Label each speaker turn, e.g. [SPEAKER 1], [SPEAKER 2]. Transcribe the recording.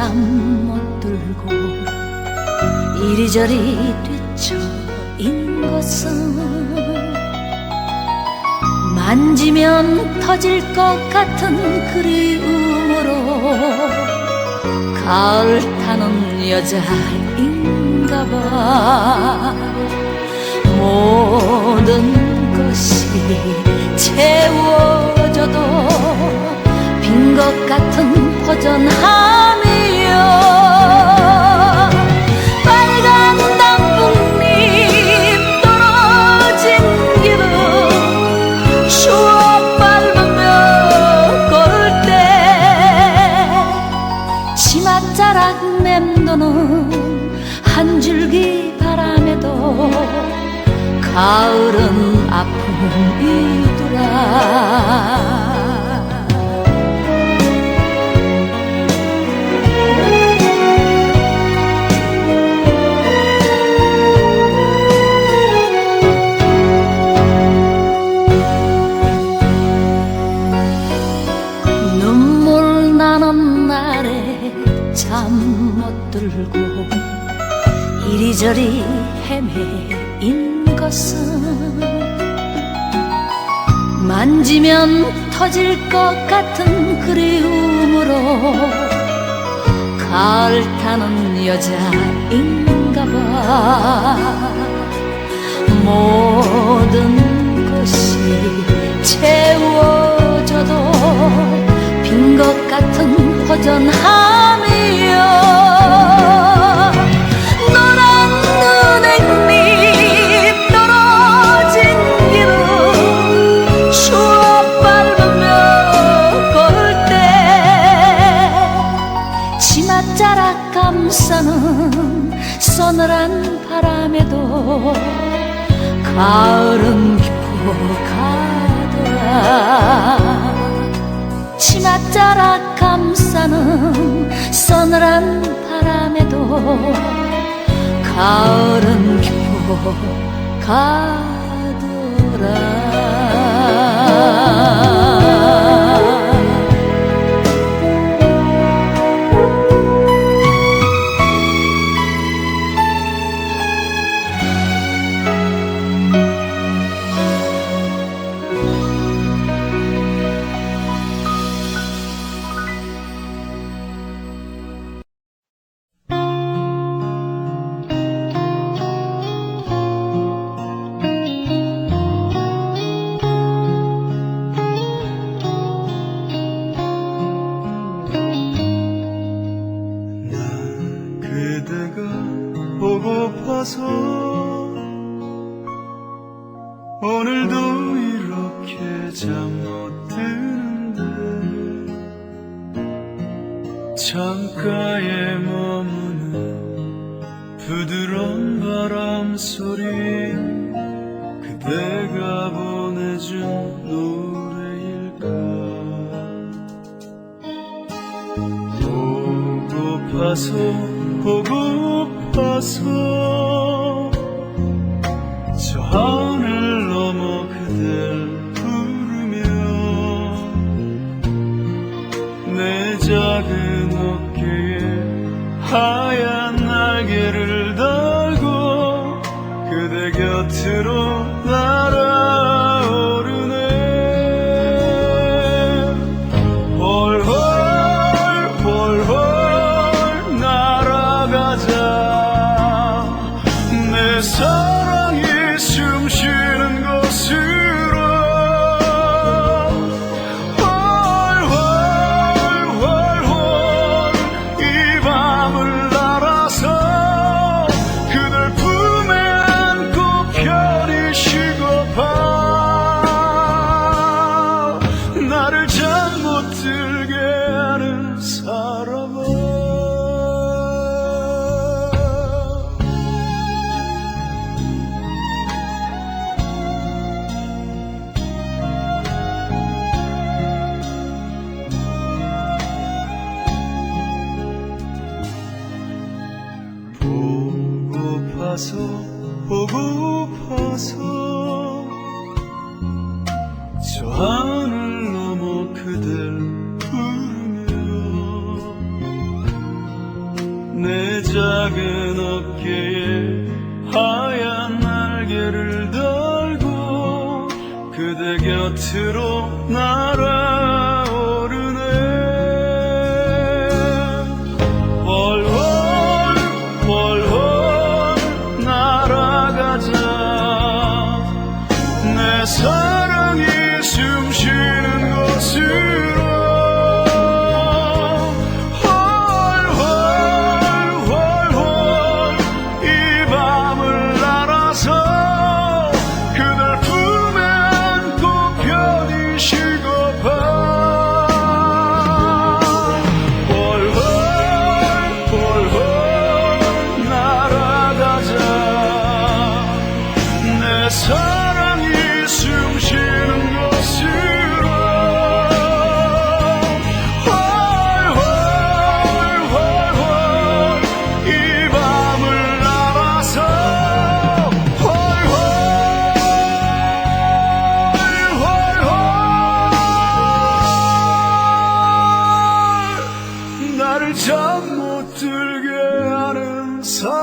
[SPEAKER 1] 잠못 들고 이리저리 뒤쳐 있는 것은 만지면 터질 것 같은 그리움으로 가을 타는 여자인가 봐. 모든 것이 채워져도 빈 것 같은 허전함 가을은 아픔이더라. 눈물 나는 날에 잠 못 들고 이리저리 헤매인 것은 만지면 터질 것 같은 그리움으로 가을 타는 여자인가 봐. 모든 것이 채워져도 빈 것 같은 허전함 치맛자락 감싸는 서늘한 바람에도 가을은 깊어 가더라. 치맛자락 감싸는 서늘한 바람에도 가을은 깊어 가더라
[SPEAKER 2] 오늘도 이렇게 잠 못 드는데 창가에 머무는 부드러운 바람 소리 그대가 보내준 노래일까? 보고파서 보고파서 하얀 날개를 달고 그대 곁으로 보고파서 보고파서 저 하늘 넘어 그댈 부르며 내 작은 어깨에 하얀 날개를 달고 그대 곁으로 날아 내사 So